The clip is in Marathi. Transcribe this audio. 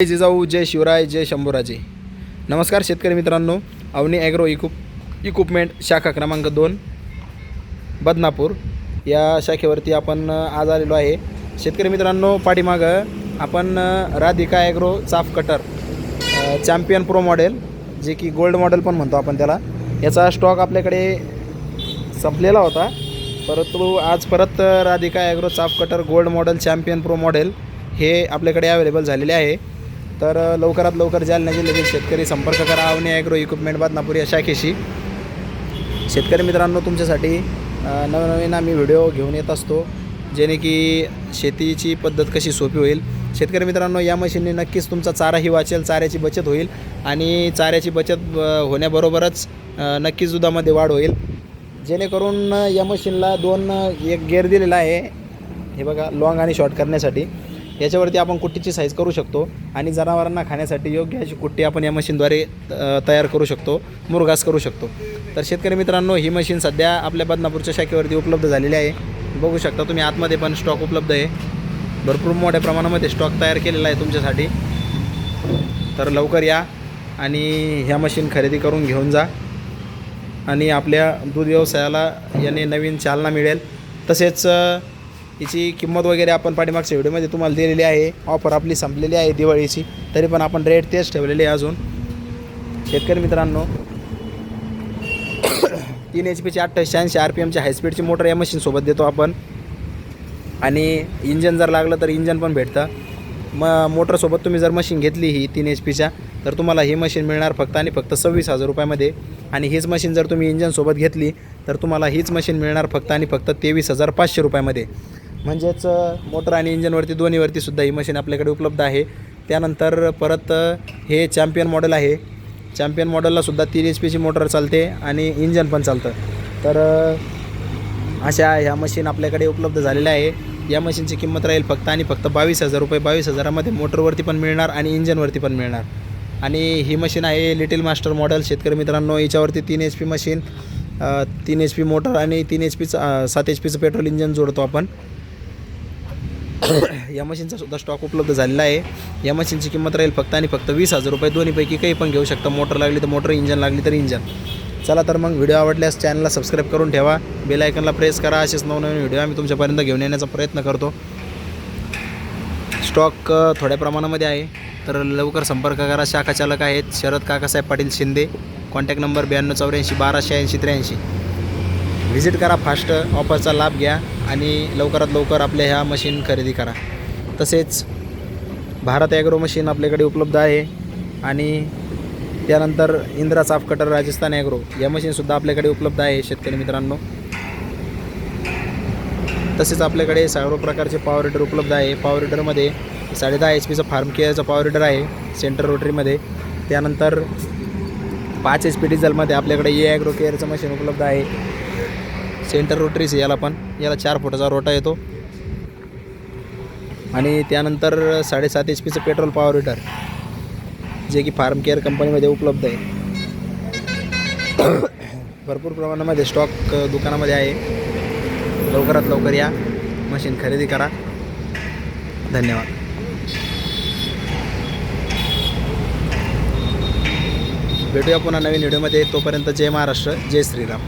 जय जिजाऊ जय शिवराय जय शंभूराजे. नमस्कार शेतकरी मित्रांनो. अवनी ॲग्रो इकुप इक्विपमेंट शाखा क्रमांक दोन बदनापूर. या शाखेवरती आपण आज आलेलो आहे. शेतकरी मित्रांनो पाठीमागं आपण Radhika agro chaff cutter champion pro model जे की गोल्ड मॉडेल पण म्हणतो आपण त्याला. याचा स्टॉक आपल्याकडे संपलेला होता. परंतु आज परत Radhika agro chaff cutter gold model champion pro model हे आपल्याकडे अवेलेबल झालेले आहे. तर लवकरात लवकर जालना जिल्ह्यातील शेतकरी संपर्क करा. अवनी ॲग्रो इक्विपमेंट बदनापूर या शाखेशी. शेतकरी मित्रांनो तुमच्यासाठी नवनवीन आम्ही व्हिडिओ घेऊन येत असतो जेणे की शेतीची पद्धत कशी सोपी होईल. शेतकरी मित्रांनो या मशीनने नक्कीच तुमचा चाराही वाचेल चाऱ्याची बचत होईल आणि चाऱ्याची बचत होण्याबरोबरच नक्कीच दुधामध्ये वाढ होईल. जेणेकरून या मशीनला दोन एक गेअर दिलेला आहे. हे बघा लॉंग आणि शॉर्ट करण्यासाठी. याच्यावरती आपण कुट्टीची साईज करू शकतो आणि जनावरांना खाण्यासाठी योग्य अशी कुट्टी आपण या मशीनद्वारे तयार करू शकतो मुरघास करू शकतो. तर शेतकरी मित्रांनो ही मशीन सध्या आपल्या बदनापूरच्या शाखेवरती उपलब्ध झालेली आहे. बघू शकता तुम्ही आतमध्ये पण स्टॉक उपलब्ध आहे. भरपूर मोठ्या प्रमाणामध्ये स्टॉक तयार केलेला आहे तुमच्यासाठी. तर लवकर या आणि ह्या मशीन खरेदी करून घेऊन जा. आणि आपल्या दूध व्यवसायाला याने नवीन चालना मिळेल. तसेच याची हिची किंमत वगैरे आपण पाठीमागच्या व्हिडिओमध्ये तुम्हाला दिलेली आहे. ऑफर आपली संपलेली आहे दिवाळीची. तरी पण आपण रेट तेच ठेवलेले आहे अजून. शेतकरी मित्रांनो तीन एच पीची अठ्ठावीसशे शहाऐंशी आर पी एमची हायस्पीडची मोटर या मशीनसोबत देतो आपण. आणि इंजन जर लागलं तर इंजन पण भेटतं. मग मोटरसोबत तुम्ही जर मशीन घेतली ही तीन एच पीच्या तर तुम्हाला ही मशीन मिळणार फक्त आणि फक्त सव्वीस हजार रुपयामध्ये. आणि हीच मशीन जर तुम्ही इंजनसोबत घेतली तर तुम्हाला हीच मशीन मिळणार फक्त आणि फक्त तेवीस हजार पाचशे रुपयामध्ये. म्हणजेच मोटर आणि इंजनवरती दोन्हीवरती सुद्धा ही मशीन आपल्याकडे उपलब्ध आहे. त्यानंतर परत हे चॅम्पियन मॉडेल आहे. चॅम्पियन मॉडेलला सुद्धा तीन एच पीची मोटर चालते आणि इंजन पण चालतं. तर अशा ह्या मशीन आपल्याकडे उपलब्ध झालेल्या आहे. या मशीनची किंमत राहील फक्त आणि फक्त बावीस हजार रुपये. बावीस हजारामध्ये मोटरवरती पण मिळणार आणि इंजनवरती पण मिळणार. आणि ही मशीन आहे लिटिल मास्टर मॉडेल. शेतकरी मित्रांनो याच्यावरती तीन एच पी मशीन तीन एच पी मोटर आणि तीन एच पीचं सात एच पीचं पेट्रोल इंजन जोडतो आपण. या मशीनचा सुद्धा स्टॉक उपलब्ध झालेला आहे. या मशीनची किंमत राहील फक्त आणि फक्त वीस हजार रुपये. दोन्हीपैकी काही पण घेऊ शकता. मोटर लागली तर मोटर इंजन लागली तर इंजन चला तर मग व्हिडिओ आवडल्यास चॅनलला सबस्क्राईब करून ठेवा. बेल आयकनला प्रेस करा. असेच नवनवीन व्हिडिओ आम्ही तुमच्यापर्यंत घेऊन येण्याचा प्रयत्न करतो. स्टॉक थोड्या प्रमाणामध्ये आहे. तर लवकर संपर्क करा. शाखा चालक आहेत. शरद काकासाहेब पाटील शिंदे. कॉन्टॅक्ट नंबर ब्याण्णव चौऱ्याऐंशी बाराशे ऐंशी त्र्याऐंशी. व्हिजिट करा फास्ट ऑफरचा लाभ घ्या आणि लवकरात लवकर आपल्या ह्या मशीन खरेदी करा. तसेच भारत ॲग्रो मशीन आपल्याकडे उपलब्ध आहे आणि त्यानंतर Indra chaff cutter Rajasthan agro या मशीनसुद्धा आपल्याकडे उपलब्ध आहे शेतकरी मित्रांनो. तसेच आपल्याकडे सर्व प्रकारचे पॉवर हिटर उपलब्ध आहे. पॉवर हिटरमध्ये साडेदहा एच पीचं फार्म केअरचं पॉवर हिटर आहे सेंटर रोटरीमध्ये त्यानंतर पाच एच पी डिझेलमध्ये आपल्याकडे ए ॲग्रो केअरचं मशीन उपलब्ध आहे. सेंटर रोटरीच याला पण. याला चार फुटाचा रोटा येतो. आणि त्यानंतर साडेसात एच पीचं पेट्रोल पॉवर हिटर जे की फार्म केअर कंपनीमध्ये उपलब्ध आहे. भरपूर प्रमाणामध्ये स्टॉक दुकानामध्ये आहे. लवकरात लवकर या. मशीन खरेदी करा. धन्यवाद. भेटूया पुन्हा नवीन व्हिडिओमध्ये तोपर्यंत जय महाराष्ट्र जय श्रीराम.